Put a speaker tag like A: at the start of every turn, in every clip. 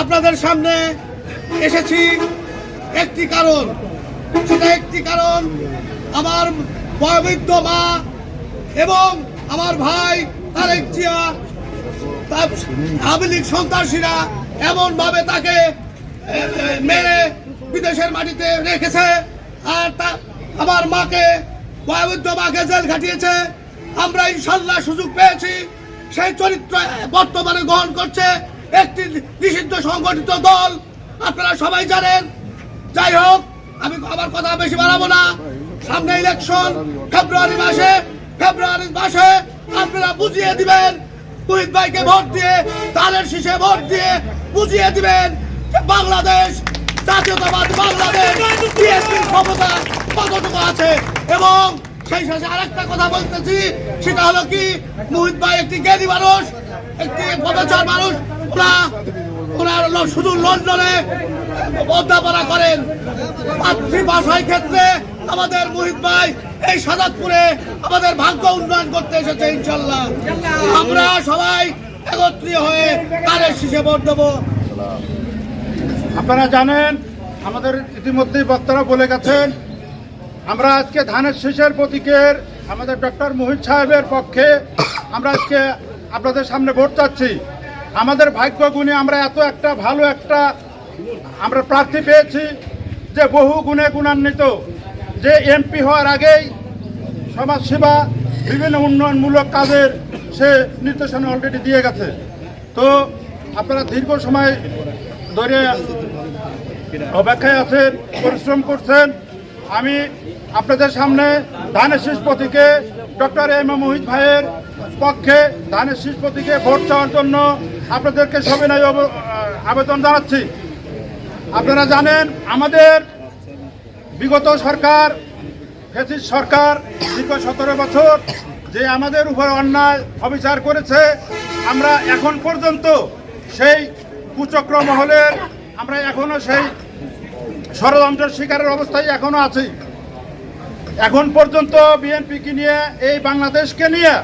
A: আপনাদের সামনে এসেছি একটি কারণ। সেটা একটি কারণ, আমার বয়বৃদ্ধ মা এবং আমার ভাই তারেক জিয়া আওয়ামী লীগ সন্ত্রাসীরা এমন ভাবে তাকে মেরে বিদেশের মাটিতে রেখেছে আর তা, আমার মাকে, বয়োবৃদ্ধ মাকে জেল খাটিয়েছে। আমরা ইনশাল্লাহ সুযোগ পেয়েছি। সেই চরিত্র বর্তমানে গ্রহণ করছে। একটি নিষিদ্ধ সংগঠিত দল, আপনারা সবাই জানেন। যাই হোক, আমি আমার কথা বেশি বাড়াবো না। সামনে ইলেকশন ফেব্রুয়ারি মাসে ফেব্রুয়ারি মাসে আপনারা বুঝিয়ে দিবেন মুহিত ভাইকে ভোট দিয়ে, তালের শীষে ভোট দিয়ে বুঝিয়ে দিবেন বাংলাদেশ, জাতীয়তাবাদ বাংলাদেশ ক্ষমতা কতটুকু আছে। এবং সেই সাথে আরেকটা কথা বলতেছি, সেটা হলো কি মুহিত ভাই একটি জ্ঞানী মানুষ একটি পদচার মানুষ ওরা ওনার ল- শুধু লন্ডনে অধ্যাপনা করেন। মাতৃভাষায় ক্ষেত্রে আমাদের মুহিত ভাই এই সাদাতপুরে আমাদের ভাগ্য উন্নয়ন করতে এসেছে, ইনশাল্লাহ। আমরা সবাই একত্রিত হয়ে তারের শীষে ভোট
B: আপনারা জানেন, আমাদের ইতিমধ্যেই বক্তারা বলে গেছেন, আমরা আজকে ধানের শীষের প্রতীকের আমাদের ডক্টর মোহিত সাহেবের পক্ষে আমরা আজকে আপনাদের সামনে ভোট চাচ্ছি। আমাদের ভাগ্য গুণে আমরা এত একটা ভালো একটা আমরা প্রার্থী পেয়েছি যে বহু গুণে গুণান্বিত। যে এমপি হওয়ার আগেই সমাজসেবা বিভিন্ন উন্নয়নমূলক কাজের সে নির্দেশনা অলরেডি দিয়ে গেছে। তো আপনারা দীর্ঘ সময় ধরে অপেক্ষায় আছেন, পরিশ্রম করছেন। আমি আপনাদের সামনে ধানের শীষ প্রতীকে ডক্টর এম এ মোহিত ভাইয়ের পক্ষে ধানের শীষ প্রতীকে ভোট চাওয়ার জন্য আপনাদেরকে সবিনয় আবেদন জানাচ্ছি। আপনারা জানেন, আমাদের বিগত সরকার, ফেসিস সরকার দীর্ঘ সতেরো বছর যে আমাদের উপর অন্যায় অবিচার করেছে, আমরা এখন পর্যন্ত সেই কুচক্র মহলের, আমরা এখনও সেই ষড়যন্ত্রের শিকারের অবস্থায় এখনও আছি। এখন পর্যন্ত বিএনপিকে নিয়ে এই বাংলাদেশকে নিয়ে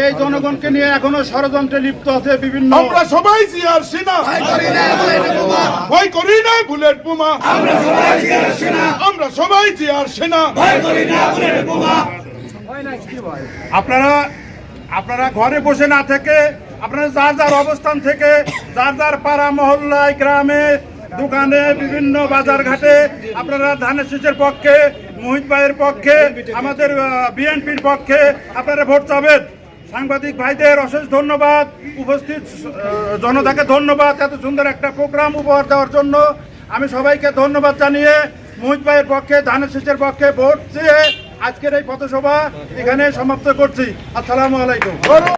B: এই জনগণকে নিয়ে এখনও ষড়যন্ত্রে লিপ্ত আছে বিভিন্ন
C: আমরা সবাই জিয়ার সেনা। ভয় করি না বুলেট বোমা। আমরা সবাই জিয়ার সেনা।
B: আপনারা আপনারা ঘরে বসে না থেকে আপনারা যার যার অবস্থান থেকে যার যার পাড়া মহল্লায় গ্রামে দোকানে বিভিন্ন বাজার ঘাটে আপনারা ধানের শীষের পক্ষে মোহিত ভাইয়ের পক্ষে, আমাদের বিএনপির পক্ষে আপনারা ভোট চাবেন। সাংবাদিক ভাইদের অশেষ ধন্যবাদ। উপস্থিত জনতাকে ধন্যবাদ এত সুন্দর একটা প্রোগ্রাম উপহার দেওয়ার জন্য। আমি সবাইকে ধন্যবাদ জানিয়ে মোহিত ভাইয়ের পক্ষে, ধানের শীষের পক্ষে ভোট চেয়ে আজকের এই পথসভা এখানে সমাপ্ত করছি। আসসালামু আলাইকুম।